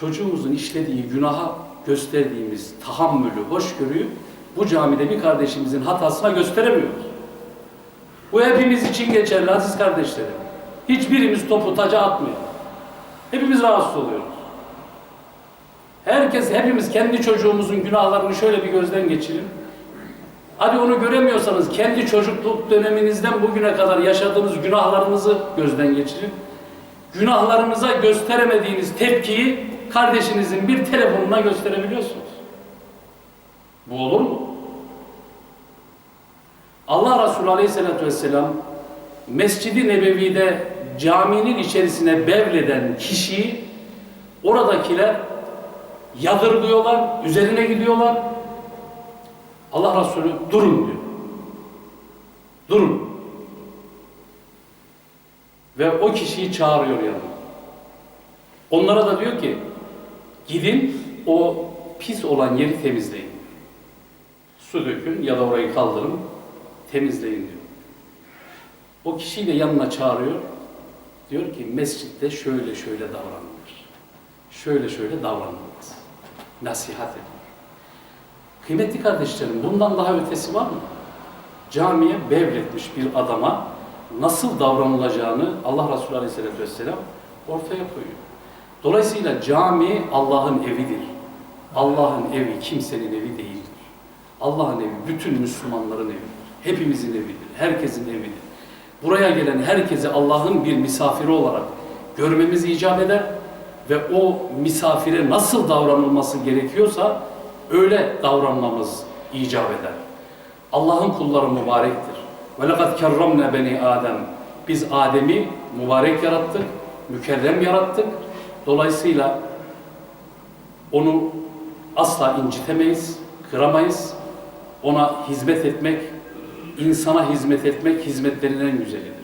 çocuğumuzun işlediği günaha gösterdiğimiz tahammülü, hoşgörüyü bu camide bir kardeşimizin hatasına gösteremiyoruz. Bu hepimiz için geçerli aziz kardeşlerim. Hiçbirimiz topu taca atmıyor. Hepimiz rahatsız oluyoruz. Herkes, hepimiz kendi çocuğumuzun günahlarını şöyle bir gözden geçirin. Hadi onu göremiyorsanız kendi çocukluk döneminizden bugüne kadar yaşadığınız günahlarınızı gözden geçirin. Günahlarınıza gösteremediğiniz tepkiyi kardeşinizin bir telefonuna gösterebiliyorsunuz. Bu olur mu? Allah Resulü Aleyhisselatü Vesselam Mescid-i Nebevi'de caminin içerisine bevleden kişiyi oradakiler yadırgıyorlar, üzerine gidiyorlar. Allah Resulü durun diyor. Durun. Ve o kişiyi çağırıyor yanına. Onlara da diyor ki gidin o pis olan yeri temizleyin. Su dökün ya da orayı kaldırın, temizleyin diyor. O kişiyi de yanına çağırıyor. Diyor ki mescitte şöyle şöyle davranılır. Şöyle şöyle davranılmaz. Nasihat ediyor. Kıymetli kardeşlerim bundan daha ötesi var mı? Camiye bevletmiş bir adama nasıl davranılacağını Allah Resulü Aleyhisselatü Vesselam ortaya koyuyor. Dolayısıyla cami Allah'ın evidir. Allah'ın evi kimsenin evi değildir. Allah'ın evi bütün Müslümanların evidir. Hepimizin evidir. Herkesin evidir. Buraya gelen herkesi Allah'ın bir misafiri olarak görmemiz icap eder ve o misafire nasıl davranılması gerekiyorsa öyle davranmamız icap eder. Allah'ın kulları mübarektir. Ve lekad kerramna beni Adem. Biz Adem'i mübarek yarattık, mükerrem yarattık. Dolayısıyla onu asla incitemeyiz, kıramayız. Ona hizmet etmek, insana hizmet etmek hizmetlerin en güzelidir.